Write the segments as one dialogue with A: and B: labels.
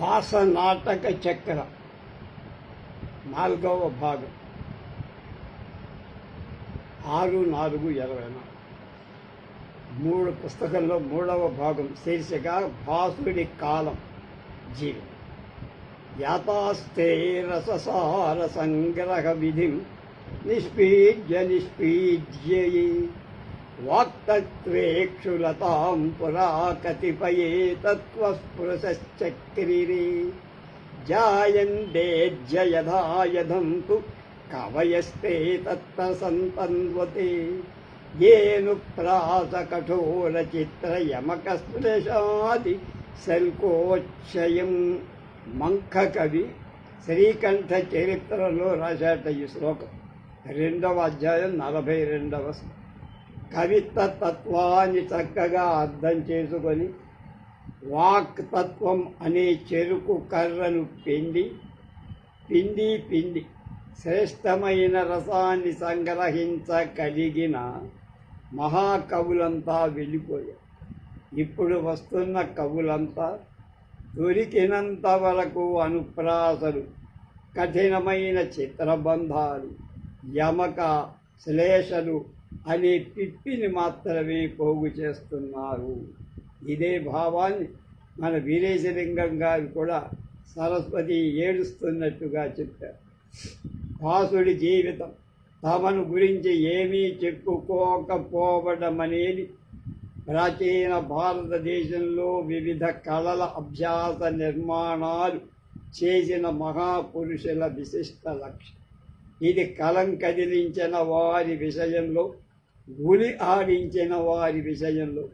A: భాష నాటక చక్ర. నాలుగవ భాగం. ఆరు నాలుగు ఇరవై నాలుగు. మూడు పుస్తకంలో మూడవ భాగం. శీర్షిక భాసుడి కాలం జీవి యాతాస్తే రససార సంగ్రహ విధిం. నిష్పీడ్య నిష్పీడ్యై వాక్తత్వేక్షులతాం పురా కతిపయే తత్వస్పృశశ్చక్రిరే జాయంతే యథాయథం తు కవయస్తే తత్ర సంతన్వతే ఏను ప్రాస కఠోర చిత్ర యమక స్పృశాది శల్కోచ్చయం. మంఖ కవి శ్రీకంఠ చరిత్రలో రాశాట ఈ శ్లోకం. రెండవ అధ్యాయం నలభై రెండవ శ్లోకం. కవిత్వ తత్వాన్ని చక్కగా అర్థం చేసుకొని వాక్ తత్వం అనే చెరుకు కర్రను పిండి పిండి పిండి శ్రేష్టమైన రసాన్ని సంగ్రహించగలిగిన మహాకవులంతా వెళ్ళిపోయారు. ఇప్పుడు వస్తున్న కవులంతా దొరికినంత వరకు అనుప్రాసలు కఠినమైన చిత్రబంధాలు యమక శ్లేషలు అనే పిప్పిని మాత్రమే పోగు చేస్తున్నారు. ఇదే భావాన్ని మన వీరేశలింగం గారు కూడా సరస్వతి ఏడుస్తున్నట్టుగా చెప్పారు. వాసుడి జీవితం తమను గురించి ఏమీ చెప్పుకోకపోవడం అనేది ప్రాచీన భారతదేశంలో వివిధ కళల అభ్యాస నిర్మాణాలు చేసిన మహాపురుషుల విశిష్ట లక్ష్యం ఇది కలం కదిలించిన వారి విషయంలో గులి ఆడించిన వారి విషయంలో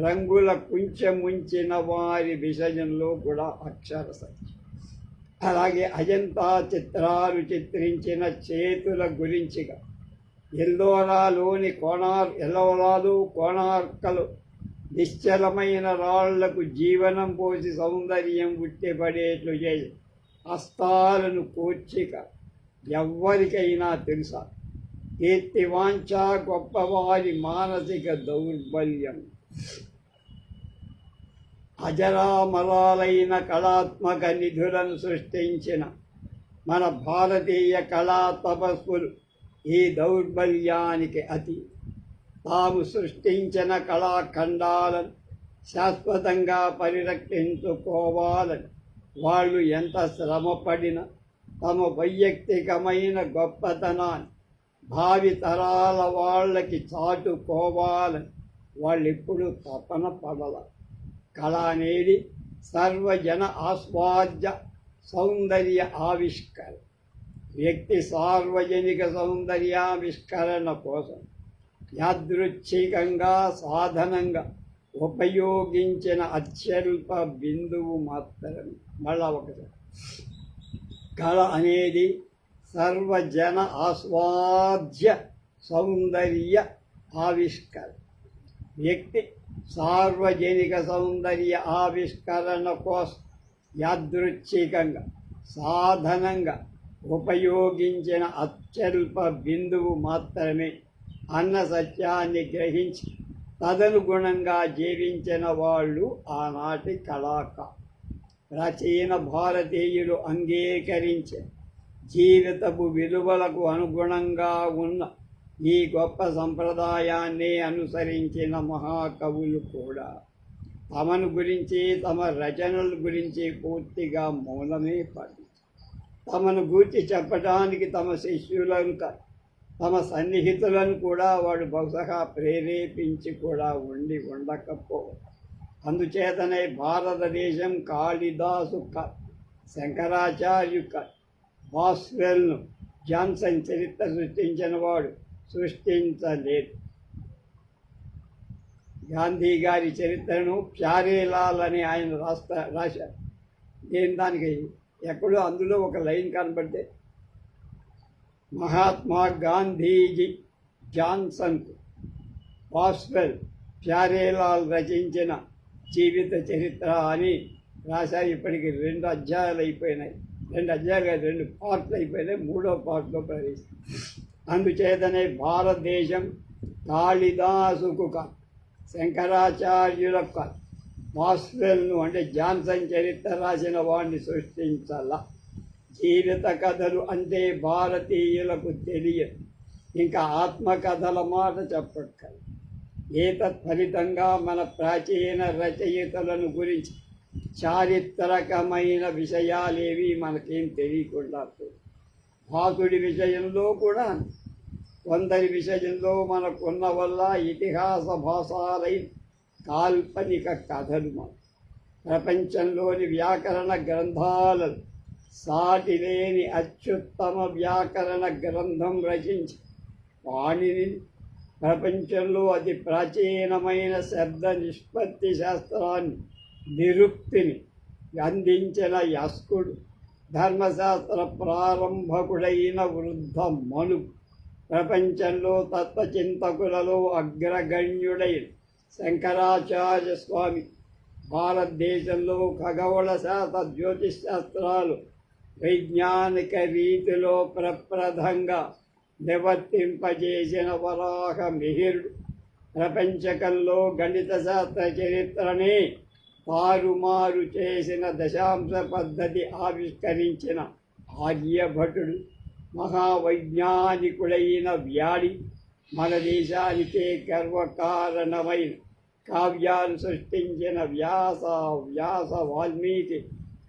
A: రంగుల కుంచెముంచిన వారి విషయంలో కూడా అక్షర సత్యం. అలాగే అజంతా చిత్రాలు చిత్రించిన చేతుల గురించిగా ఎల్లోరాలోని కోణార్ ఎల్లోరాలు కోణార్కలు నిశ్చలమైన రాళ్ళకు జీవనం పోసి సౌందర్యం ఉట్టిపడేట్లు చేయి హస్తాలను కూర్చిక ఎవ్వరికైనా తెలుసా? కీర్తివాంఛ గొప్పవారి మానసిక దౌర్బల్యం. అజరామరాలైన కళాత్మక నిధులను సృష్టించిన మన భారతీయ కళా తపస్సులు ఈ దౌర్బల్యానికి అతి. తాము సృష్టించిన కళాఖండాలను శాశ్వతంగా పరిరక్షించుకోవాలని వాళ్ళు ఎంత శ్రమపడినా తమ వైయక్తికమైన గొప్పతనాన్ని భావి తరాల వాళ్ళకి చాటుకోవాలని వాళ్ళు ఇప్పుడు తపన పడల. కళ అనేది సర్వజన ఆస్వాద్య సౌందర్య ఆవిష్కరణ. వ్యక్తి సార్వజనిక సౌందర్యావిష్కరణ కోసం యాదృచ్ఛికంగా సాధనంగా ఉపయోగించిన అత్యల్ప బిందువు మాత్రమే. మళ్ళా ఒకసారి కళ అనేది సర్వజన ఆస్వాద్య సౌందర్య ఆవిష్కరణ. వ్యక్తి సార్వజనిక సౌందర్య ఆవిష్కరణ కోసం యాదృచ్ఛికంగా సాధనంగా ఉపయోగించిన అత్యల్ప బిందువు మాత్రమే అన్న సత్యాన్ని గ్రహించి తదనుగుణంగా జీవించిన వాళ్ళు ఆనాటి కళాకారు ప్రాచీన భారతీయులు అంగీకరించే జీవితపు విలువలకు అనుగుణంగా ఉన్న ఈ గొప్ప సంప్రదాయాన్ని అనుసరించిన మహాకవులు కూడా తమను గురించి తమ రచనల గురించి పూర్తిగా మూలమే పడి తమను గూర్చి చెప్పడానికి తమ శిష్యులను తమ సన్నిహితులను కూడా వాడు బహుశా ప్రేరేపించి కూడా ఉండి ఉండకపోవచ్చు. అందుచేతనే భారతదేశం కాళిదాసు శంకరాచార్యు బాస్వెల్ను జాన్సన్ చరిత్ర సృష్టించిన వాడు సృష్టించలేదు. గాంధీ గారి చరిత్రను ప్యారేలాల్ అని ఆయన రాస్తా రాశారు నేను దానికి ఎక్కడో అందులో ఒక లైన్ కనబడితే మహాత్మా గాంధీజీ జాన్సన్కు బాస్వెల్ ప్యారేలాల్ రచించిన జీవిత చరిత్ర అని రాశారు. ఇప్పటికి రెండు అధ్యాయాలు అయిపోయినాయి. రెండు అధ్యాయాలు కాదు, రెండు పార్ట్లు అయిపోయినాయి. మూడో పార్ట్లో ప్రవేశం అందుచేతనే భారతదేశం కాళిదాసుకు శంకరాచార్యులక శంకరాచార్యులకు మాస్వెల్ను అంటే జాన్సన్ చరిత్ర రాసిన వాడిని సృష్టించాల? జీవిత కథలు అంటే భారతీయులకు తెలియదు. ఇంకా ఆత్మకథల మాట చెప్పక్కర్లేదు. ఏతత్ ఫలితంగా మన ప్రాచీన రచయితలను గురించి చారిత్రకమైన విషయాలేవి మనకేం తెలియకుండా భాతుడి భాసుడి విషయంలో కూడా కొందరి విషయంలో మనకున్న వల్ల ఇతిహాస భాషాలై కాల్పనిక కథలు మన ప్రపంచంలోని వ్యాకరణ గ్రంథాలను సాటి లేని అత్యుత్తమ వ్యాకరణ గ్రంథం రచించి వాణిని ప్రపంచంలో అతి ప్రాచీనమైన శబ్ద నిష్పత్తి శాస్త్రాన్ని నిరుక్తిని అందించిన యాస్కుడు ధర్మశాస్త్ర ప్రారంభకుడైన వృద్ధ మను ప్రపంచంలో తత్వచింతకులలో అగ్రగణ్యుడైన శంకరాచార్య స్వామి. భారతదేశంలో ఖగోళ శాస్త్ర జ్యోతిష్ శాస్త్రాలు వైజ్ఞానిక రీతిలో ప్రప్రథంగా నివర్తింపజేసిన వరాహ మిహిరుడు ప్రపంచకంలో గణిత శాస్త్ర చరిత్రనే తారుమారు చేసిన దశాంశ పద్ధతి ఆవిష్కరించిన ఆర్యభటుడు మహావైజ్ఞానికుడైన వ్యాడి మన దేశానికే గర్వకారణమైన కావ్యాలు సృష్టించిన వ్యాస వ్యాస వాల్మీకి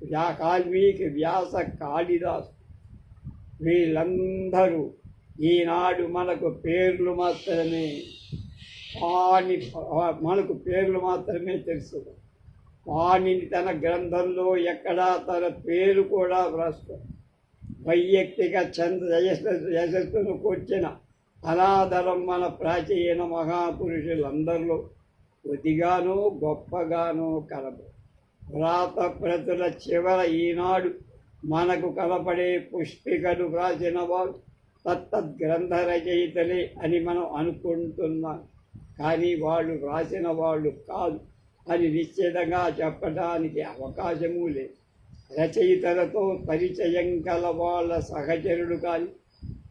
A: వ్యా వాల్మీకి వ్యాస కాళిదాసు. వీళ్ళందరూ ఈనాడు మనకు పేర్లు మాత్రమే. వాణి మనకు పేర్లు మాత్రమే తెలుసు. వాణిని తన గ్రంథంలో ఎక్కడా తన పేరు కూడా వ్రాస్తాడు వైయక్తిక చంద్ర యశస్సును కూర్చిన అనాదరం మన ప్రాచీన మహాపురుషులందరిలో కొద్దిగానో గొప్పగానో కలదు. వ్రాత ప్రతుల చివర ఈనాడు మనకు కలపడే పుష్పికలు వ్రాసిన వారు తత్తద్ గ్రంథ రచయితలే అని మనం అనుకుంటున్నాం. కానీ వాళ్ళు వ్రాసిన వాళ్ళు కాదు. అని నిశ్చితంగా చెప్పడానికి అవకాశము లేదు. రచయితలతో పరిచయం గల వాళ్ళ సహచరుడు కానీ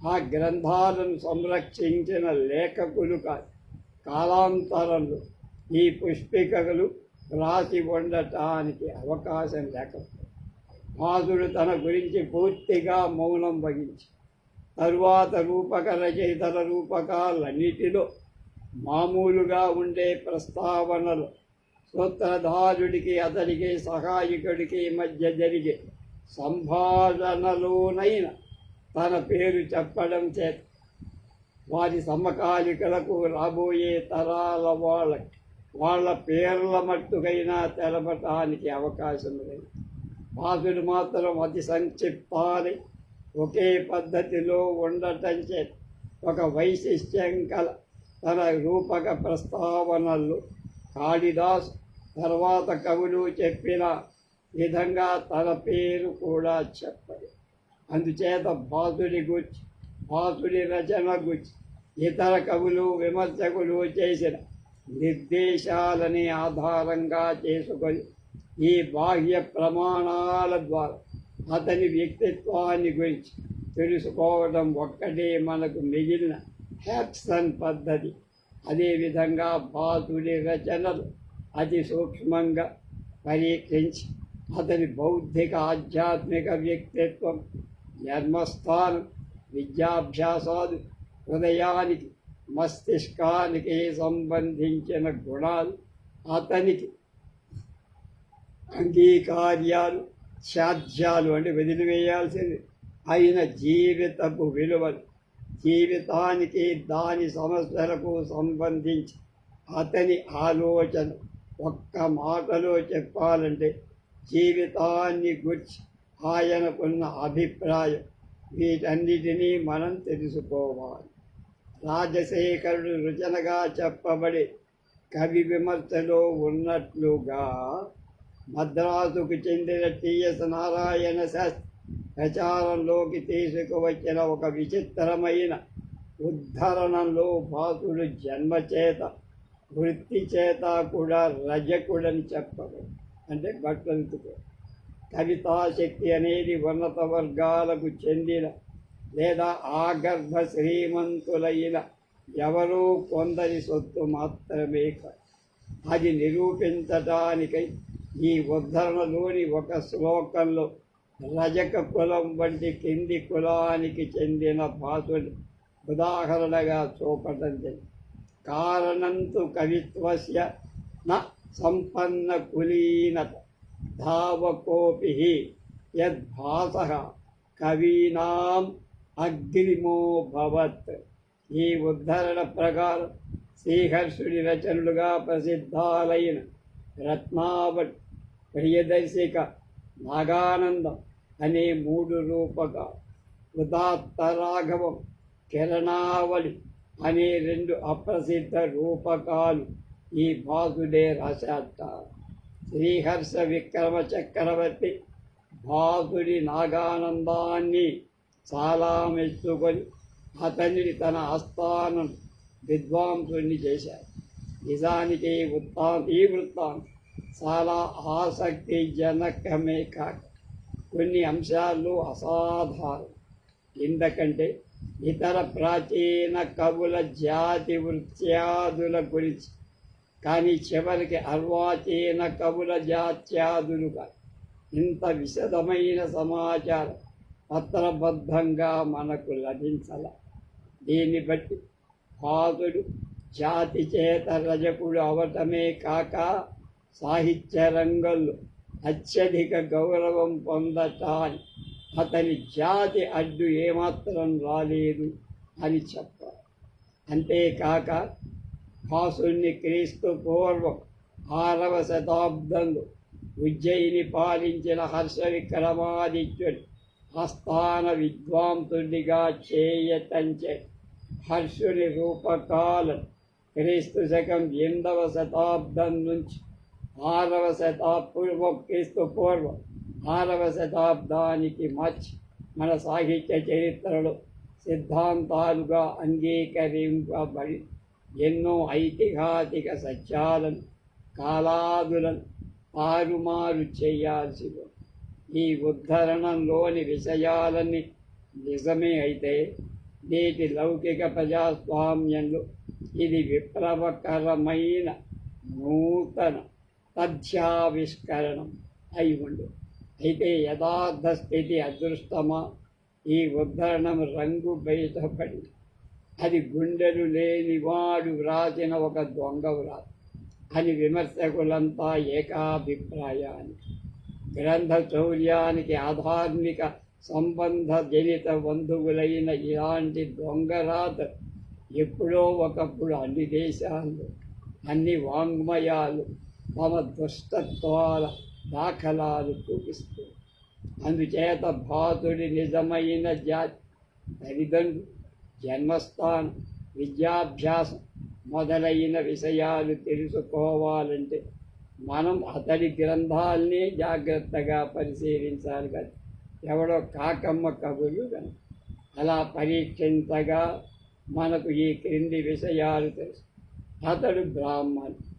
A: ఆ గ్రంథాలను సంరక్షించిన లేఖకులు కానీ కాలాంతరంలో ఈ పుష్పికలు రాసి ఉండటానికి అవకాశం లేకపోతే మాధుడు తన గురించి పూర్తిగా మౌనం వహించి తరువాత రూపక రచయితల రూపకాలన్నిటిలో మామూలుగా ఉండే ప్రస్తావనలు సూత్రధారుడికి అతనికి సహాయకుడికి మధ్య జరిగే సంభాషణలోనైన తన పేరు చెప్పడం చేత వారి సమకాలికలకు రాబోయే తరాల వాళ్ళ వాళ్ళ పేర్ల మట్టుకైనా తెలపటానికి అవకాశం లేదు. భాషలు మాత్రం అతి సంక్షిప్తాన్ని ఒకే పద్ధతిలో ఉండటం చేత ఒక వైశిష్ట్యం కల తన రూపక ప్రస్తావనలు. కాళిదాస్ తర్వాత కవులు చెప్పిన విధంగా తన పేరు కూడా చెప్పదు. అందుచేత బాసుడి గుచ్చి బాసుడి రచన గుచ్చి ఇతర కవులు విమర్శకులు చేసిన నిర్దేశాలని ఆధారంగా చేసుకొని ఈ బాహ్య ప్రమాణాల ద్వారా అతని వ్యక్తిత్వాన్ని గురించి తెలుసుకోవడం ఒక్కటే మనకు మిగిలిన హ్యాప్సన్ పద్ధతి. అదేవిధంగా బాధుడి రచనలు అతి సూక్ష్మంగా పరీక్షించి అతని బౌద్ధిక ఆధ్యాత్మిక వ్యక్తిత్వం జన్మస్థానం విద్యాభ్యాసాలు హృదయానికి మస్తిష్కానికి సంబంధించిన గుణాలు అతనికి అంగీకార్యాలు సాధ్యాలు అంటే వదిలివేయాల్సింది. అయిన జీవితపు విలువలు జీవితానికి దాని సమస్యలకు సంబంధించి అతని ఆలోచన ఒక్క మాటలో చెప్పాలంటే జీవితాన్ని గుర్చి ఆయనకున్న అభిప్రాయం వీటన్నిటినీ మనం తెలుసుకోవాలి. రాజశేఖరుడు రుచనగా చెప్పబడి కవి విమర్శలో ఉన్నట్లుగా మద్రాసుకు చెందిన టిఎస్ నారాయణ శాస్త్రి ప్రచారంలోకి తీసుకువచ్చిన ఒక విచిత్రమైన ఉద్ధరణంలో భాసుడు జన్మ చేత వృత్తి చేత కూడా రజకుడని చెప్పరు. అంటే భక్తులకు కవితాశక్తి అనేది ఉన్నత వర్గాలకు చెందిన లేదా ఆగర్భ శ్రీమంతులైన ఎవరో కొందరి సొత్తు మాత్రమే అది నిరూపించటానికై ఈ ఉద్ధరణలోని ఒక శ్లోకంలో రజక కులం వంటి కింది కులానికి చెందిన భాషలు ఉదాహరణగా చూపటం జరిగింది కారణంతు కవిత్వస్య న సంపన్న కులీనత ధావకోపి యద్భాస కవీనాం అగ్రిమో భవత్ ఈ ఉద్ధరణ ప్రకారం శ్రీహర్షుడి రచనలుగా ప్రసిద్ధాలైన రత్నావట్ ప్రియదర్శిక నాగానందం అనే మూడు రూపక ఉదాత్త రాఘవం కిరణావళి అనే రెండు అప్రసిద్ధ రూపకాలు ఈ భాసుడే రాశాట శ్రీహర్ష విక్రమ చక్రవర్తి భాసుడి నాగానందాన్ని చాలా మెచ్చుకొని అతనిని తన ఆస్థానం విద్వాంసుని చేశారు. నిజానికి వృత్తా ఈ వృత్తాంతం చాలా ఆసక్తిజనకమే కాక కొన్ని అంశాలు అసాధారణం. ఎందుకంటే ఇతర ప్రాచీన కవుల జాతి వృత్యాదుల గురించి కానీ చివరికి అర్వాచీన కవుల జాత్యాదులుగా ఇంత విశదమైన సమాచారం పత్రబద్ధంగా మనకు లభించాల. దీన్ని బట్టి పాదుడు జాతి చేత రజకుడు అవటమే కాక సాహిత్య రంగంలో అత్యధిక గౌరవం పొందటాన్ని అతని జాతి అడ్డు ఏమాత్రం రాలేదు అని చెప్పారు. అంతేకాక కాసుని క్రీస్తు పూర్వం ఆరవ శతాబ్దంలో ఉజ్జయిని పాలించిన హర్ష విక్రమాదిత్యుడు ఆస్థాన విద్వాంసుడిగా చేయటంచే హర్షుని రూపకాలను క్రీస్తు శకం ఎనిమిదవ శతాబ్దం నుంచి ఆరవ శతాబ్ క్రీస్తు పూర్వం ఆరవ శతాబ్దానికి మచ్ మన సాహిత్య చరిత్రలో సిద్ధాంతాలుగా అంగీకరింపబడి ఎన్నో ఐతిహాసిక సత్యాలను కాలాదులను తారుమారు చేయాల్సి ఈ ఉద్ధరణంలోని విషయాలన్నీ నిజమే అయితే నేటి లౌకిక ప్రజాస్వామ్యంలో ఇది విప్లవకరమైన నూతన తథ్యావిష్కరణం అయి ఉండు అయితే యథార్థ స్థితి అదృష్టమా? ఈ ఉద్ధరణం రంగు బయటపడి అది గుండెలు లేనివాడు వ్రాసిన ఒక దొంగ వ్రాత. అని విమర్శకులంతా ఏకాభిప్రాయాన్ని. గ్రంథ చౌర్యానికి ఆధార్మిక సంబంధ జనిత బంధువులైన ఇలాంటి దొంగరాత ఎప్పుడో ఒకప్పుడు అన్ని దేశాలు అన్ని వాంగ్మయాలు తమ దుష్టత్వాల దాఖలాలు చూపిస్తూ అందుచేత భాతుడి నిజమైన జాతి తల్లిదండ్రులు జన్మస్థానం విద్యాభ్యాసం మొదలైన విషయాలు తెలుసుకోవాలంటే మనం అతడి గ్రంథాల్ని జాగ్రత్తగా పరిశీలించాలి కదా. ఎవడో కాకమ్మ కబులు కనుక అలా పరీక్షించగా మనకు ఈ క్రింది విషయాలు తెలుసు. అతడు బ్రాహ్మణుడు.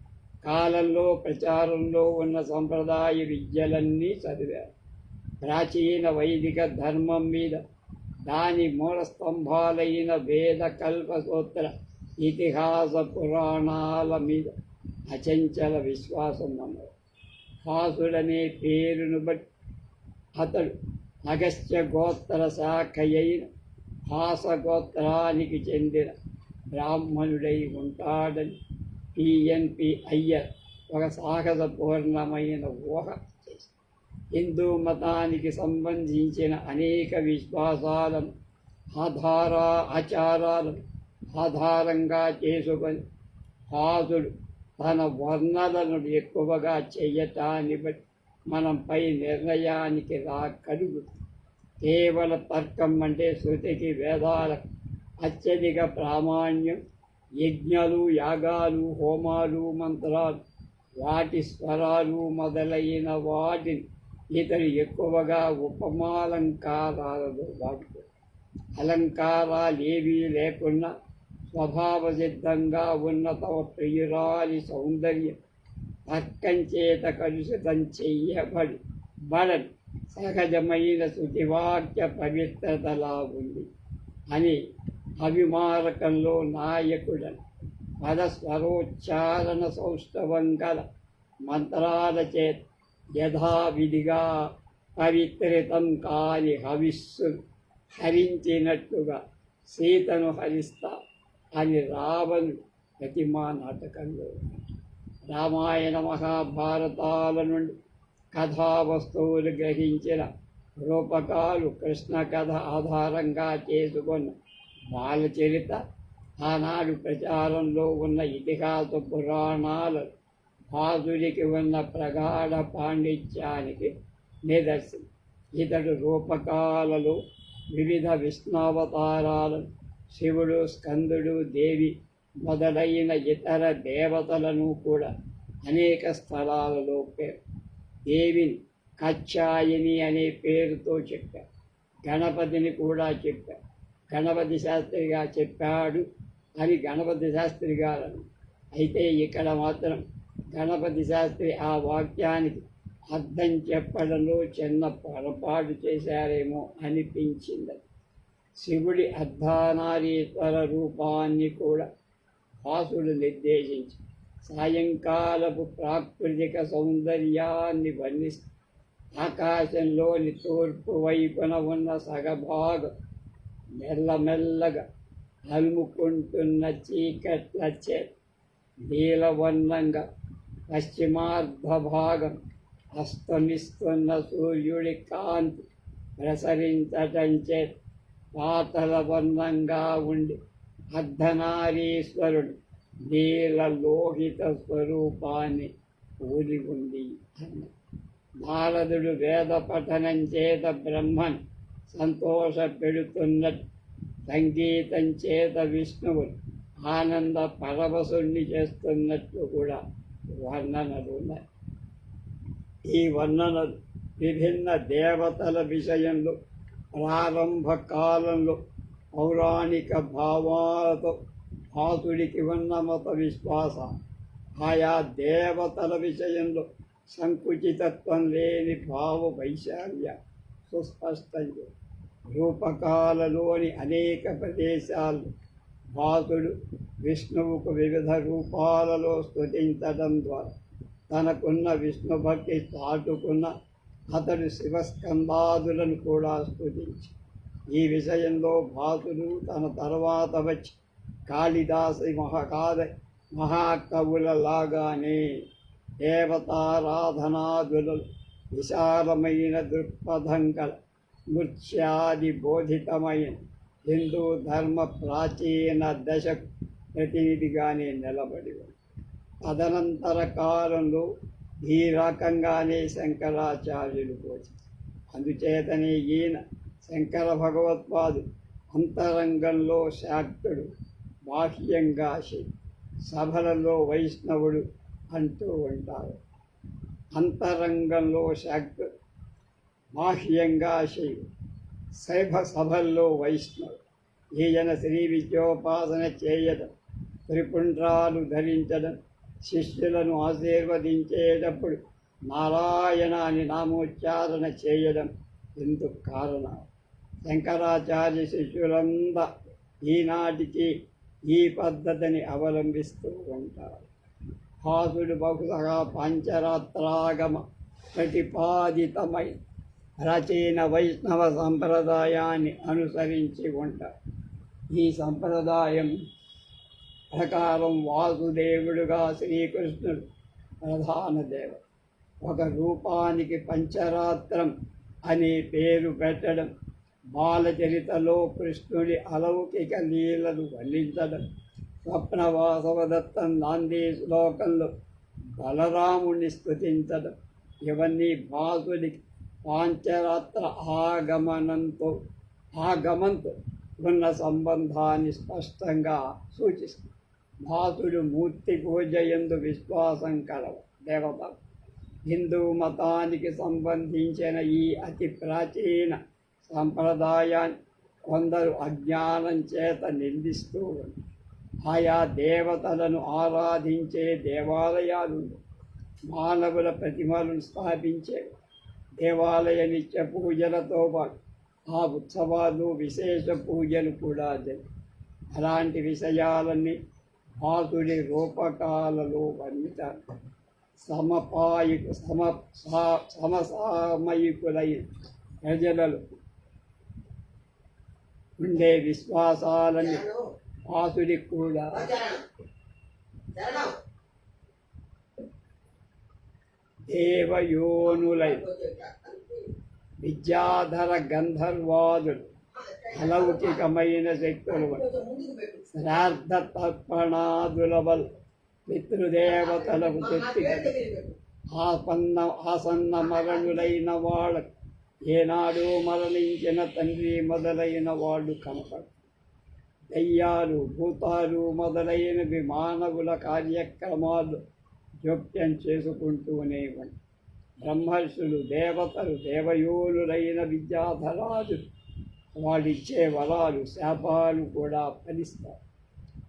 A: కాలంలో ప్రచారంలో ఉన్న సంప్రదాయ విద్యలన్నీ చదివారు. ప్రాచీన వైదిక ధర్మం మీద దాని మూల స్తంభాలైన వేద కల్పసూత్ర ఇతిహాస పురాణాల మీద అచంచల విశ్వాసం అన్నారు హాసుడనే పేరును బట్టి అతడు అగస్త్య గోత్ర శాఖయైన హాసగోత్రానికి చెందిన బ్రాహ్మణుడై ఉంటాడని పిఎన్పి అయ్యర్ ఒక సాహసపూర్ణమైన ఊహ చేశారు. హిందూ మతానికి సంబంధించిన అనేక విశ్వాసాలను ఆధార ఆచారాలను ఆధారంగా చేసుకొని హాజుడు తన వర్ణలను ఎక్కువగా చేయటాన్ని బట్టి మనం పై నిర్ణయానికి రా కేవల తర్కం అంటే శృతికి వేదాలకు అత్యధిక ప్రామాణ్యం యజ్ఞాలు యాగాలు హోమాలు మంత్రాలు వాటి స్వరాలు మొదలైన వాటిని ఇతడు ఎక్కువగా ఉపమాలంకారాలతో వాడుతాడు. అలంకారాలేవీ లేకుండా స్వభావ సిద్ధంగా ఉన్న తమ ప్రియురాలి సౌందర్యం తర్కం కలుషితం చెయ్యబడి బడని సహజమైన శుతివాక్య పవిత్రతలా ఉంది అని అభిమారకంలో నాయకుడని. పరస్వరోచ్చారణ సౌష్ఠవం గల మంత్రాల చేత యథావిధిగా పవిత్రితం కాని హవిస్సు హరించినట్టుగా సీతను హరిస్తా అని రావణుడు ప్రతిమా నాటకంలో రామాయణ మహాభారతాల నుండి కథావస్తువులు గ్రహించిన రూపకాలు కృష్ణ కథ ఆధారంగా చేసుకున్న బాలచరిత ఆనాడు ప్రచారంలో ఉన్న ఇతిహాస పురాణాలు పాదుడికి ఉన్న ప్రగాఢ పాండిత్యానికి నిదర్శనం. ఇతడు రూపకాలలో వివిధ విష్ణావతారాలను శివుడు స్కందుడు దేవి మొదలైన ఇతర దేవతలను కూడా అనేక స్థలాలలో పేరు. దేవిని కచ్చాయిని అనే పేరుతో చెప్పారు. గణపతిని కూడా చెప్పారు. గణపతి శాస్త్రిగా చెప్పాడు. అని గణపతి శాస్త్రి గారు అయితే ఇక్కడ మాత్రం గణపతి శాస్త్రి ఆ వాక్యానికి అర్థం చెప్పడంలో చిన్న పొరపాటు చేశారేమో అనిపించింది. శివుడి అర్ధానారీశ్వర రూపాన్ని కూడా వాసుడు నిర్దేశించి సాయంకాలపు ప్రాకృతిక సౌందర్యాన్ని వర్ణిస్తూ ఆకాశంలోని తూర్పు వైపున ఉన్న సగభాగం మెల్లమెల్లగా నలుముకుంటున్న చీకట్ల నీలవర్ణంగా పశ్చిమార్ధ భాగం అస్తమిస్తున్న సూర్యుడి కాంతి ప్రసరించటం చే పాతల వర్ణంగా ఉండి అర్ధనారీశ్వరుడు నీల లోహిత స్వరూపాన్ని ఊరి ఉంది అన్న నారదుడు వేద పఠనం చేత బ్రహ్మను సంతోష పెడుతున్నట్టు సంగీతం చేత విష్ణువు ఆనంద పరవశుణ్ణి చేస్తున్నట్లు కూడా వర్ణనలు ఉన్నాయి. ఈ వర్ణనలు విభిన్న దేవతల విషయంలో ప్రారంభ కాలంలో పౌరాణిక భావాలతో భాసుడికి ఉన్న మత విశ్వాస ఆయా దేవతల విషయంలో సంకుచితత్వం లేని భావ వైశాల్య సుస్పష్టంగా రూపకాలలోని అనేక ప్రదేశాలు. భాసుడు విష్ణువుకు వివిధ రూపాలలో స్థుతించడం ద్వారా తనకున్న విష్ణు భక్తి చాటుకున్న అతడు శివస్కందాదులను కూడా స్థుతించి ఈ విషయంలో భాసుడు తన తర్వాత వచ్చి కాళిదాసి మహాకాద మహాకవులలాగానే దేవతారాధనాదులు విశాలమైన దృక్పథం కల మృత్యాది బోధితమైన హిందూ ధర్మ ప్రాచీన దశకు ప్రతినిధిగానే నిలబడి ఉంది తదనంతర కాలంలో ఈ రకంగానే శంకరాచార్యులు పోచి అందుచేతనే ఈయన శంకర భగవత్పాదు అంతరంగంలో శాక్తుడు బాహ్యంగా సభలలో వైష్ణవుడు అంటూ ఉంటారు. అంతరంగంలో శాక్తుడు బాహ్యంగా శివుడు శైభ సభల్లో వైష్ణవుడు ఈయన శ్రీ విద్యోపాసన చేయడం త్రిపుండ్రాలు ధరించడం శిష్యులను ఆశీర్వదించేటప్పుడు నారాయణ అని నామోచ్చారణ చేయడం ఎందుకు కారణం. శంకరాచార్య శిష్యులంద ఈనాటికి ఈ పద్ధతిని అవలంబిస్తూ ఉంటారు. భాసుడు బహుశా పంచరాత్రాగమ ప్రతిపాదితమై ప్రాచీన వైష్ణవ సంప్రదాయాన్ని అనుసరించి ఉంటారు ఈ సంప్రదాయం ప్రకారం వాసుదేవుడుగా శ్రీకృష్ణుడు ప్రధాన దేవ. ఒక రూపానికి పంచరాత్రం అనే పేరు పెట్టడం బాలచరితలో కృష్ణుడి అలౌకిక లీలలు వర్ణించడం స్వప్నవాసవదత్తం నాంది శ్లోకంలో బలరాముని స్థుతించడం ఇవన్నీ బాసుడికి పాంచరాత్ర ఆగమనంతో ఆగమంతో ఉన్న సంబంధాన్ని స్పష్టంగా సూచిస్తుంది. భాసుడు మూర్తి పూజ ఎందు విశ్వాసం కలవ. దేవత హిందూ మతానికి సంబంధించిన ఈ అతి ప్రాచీన సంప్రదాయాన్ని కొందరు అజ్ఞానం చేత నిందిస్తూ ఉన్నారు. ఆయా దేవతలను ఆరాధించే దేవాలయాలు మానవుల ప్రతిమలను స్థాపించే దేవాలయ నిత్య పూజలతో పాటు ఆ ఉత్సవాలు విశేష పూజలు కూడా అలాంటి విషయాలన్నీ పాతుడి రూపకాలలో వర్ణిత సమపాయి సమ సమసామయికులైన ప్రజలలో ఉండే విశ్వాసాలని పాసుడికి కూడా దేవయోనులై విద్యాధర గంధర్వాదులు అలౌకికమైన శక్తులు శ్రాద్ధ తర్పణాదుల వల్ల పితృదేవతలకు ఆసన్న ఆసన్న మరణులైన వాళ్ళకు ఏనాడు మరణించిన తండ్రి మొదలైన వాళ్ళు కనపడు దయ్యాలు భూతాలు మొదలైనవి మానవుల కార్యక్రమాలు జోక్యం చేసుకుంటూనే ఉంటాయి బ్రహ్మర్షులు దేవతలు దేవయోనులైన విద్యాధరాలు వాడిచ్చే వరాలు శాపాలు కూడా ఫలిస్తారు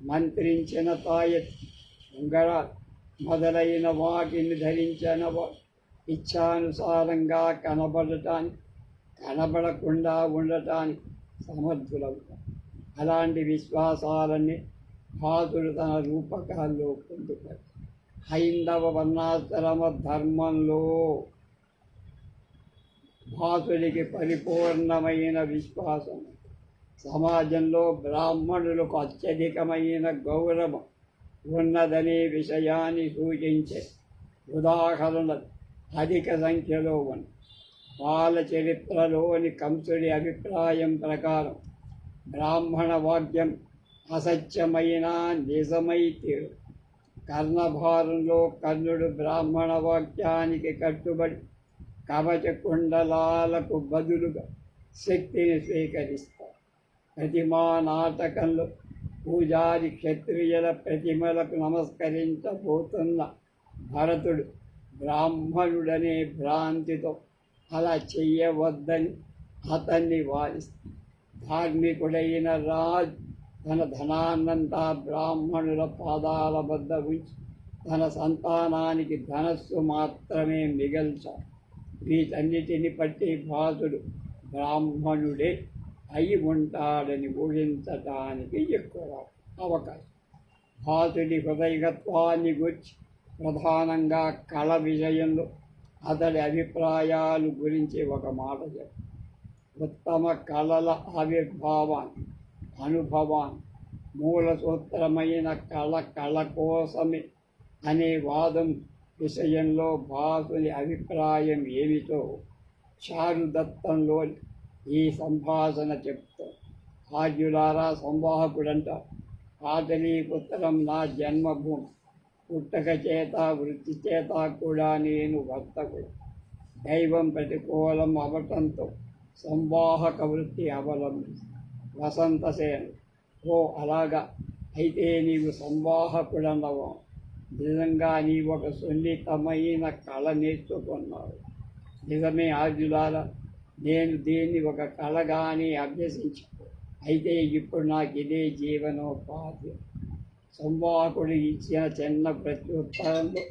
A: మంత్రించిన తాయ ఉంగరాలు మొదలైన వాటిని ధరించిన ఇచ్ఛానుసారంగా కనబడటానికి కనబడకుండా ఉండటానికి సమర్థులవుతారు. అలాంటి విశ్వాసాలన్నీ భాసుడు తన రూపకాల్లో పొందుతారు. హైందవ వర్ణాశ్రమ ధర్మంలో భాసుడికి పరిపూర్ణమైన విశ్వాసం. సమాజంలో బ్రాహ్మణులకు అత్యధికమైన గౌరవం ఉన్నదనే విషయాన్ని సూచించే ఉదాహరణలు అధిక సంఖ్యలో ఉన్నాయి. బాల చరిత్రలోని కంసుడి అభిప్రాయం ప్రకారం బ్రాహ్మణ వాక్యం అసత్యమైన నిజమైతే కర్ణభారంలో కర్ణుడు బ్రాహ్మణ వాక్యానికి కట్టుబడి కవచ కుండలాలకు బదులుగా శక్తిని స్వీకరిస్తారు ప్రతిమా నాటకంలో పూజారి క్షత్రియుల ప్రతిమలకు నమస్కరించబోతున్న భరతుడు బ్రాహ్మణుడనే భ్రాంతితో అలా చెయ్యవద్దని అతన్ని వారిస్తాడు ధార్మికుడైన రాజు తన ధనాన్నంతా బ్రాహ్మణుల పాదాల వద్ద ఉంచి తన సంతానానికి ధనస్సు మాత్రమే మిగల్చ వీటన్నిటిని పట్టి భాసుడు బ్రాహ్మణుడే అయి ఉంటాడని ఊహించటానికి ఎక్కువ అవకాశం. భాసుడి హృదయగత్వాన్ని గురించి ప్రధానంగా కళ విషయంలో అతడి అభిప్రాయాలు గురించి ఒక మాట చెప్పు. ఉత్తమ కళల ఆవిర్భావాన్ని అనుభవాన్ని మూల సూత్రమైన కళ కళ కోసమే అనే వాదం విషయంలో భాసుని అభిప్రాయం ఏమిటో చారుదత్తంలో ఈ సంభాషణ చెప్తా. ఆర్యులారా సంవాహకుడంట పాటలీపుత్రం నా జన్మభూమి. పుట్టక చేత వృత్తి చేత కూడా నేను వర్తకుడు దైవం ప్రతికూలం అవటంతో సంవాహక వృత్తి అవలంబిస్తాను వసంతసేన్ ఓ అలాగా. అయితే నీవు సంవాహకుడనవు. నిజంగా నీ ఒక సున్నితమైన కళ నేర్చుకున్నావు. నిజమే ఆర్జులాల నేను దీన్ని ఒక కళగానే అభ్యసించు. అయితే ఇప్పుడు నాకు ఇదే జీవనోపాధి. సంవాహకుడు ఇచ్చిన చిన్న ప్రత్యుత్తరంలో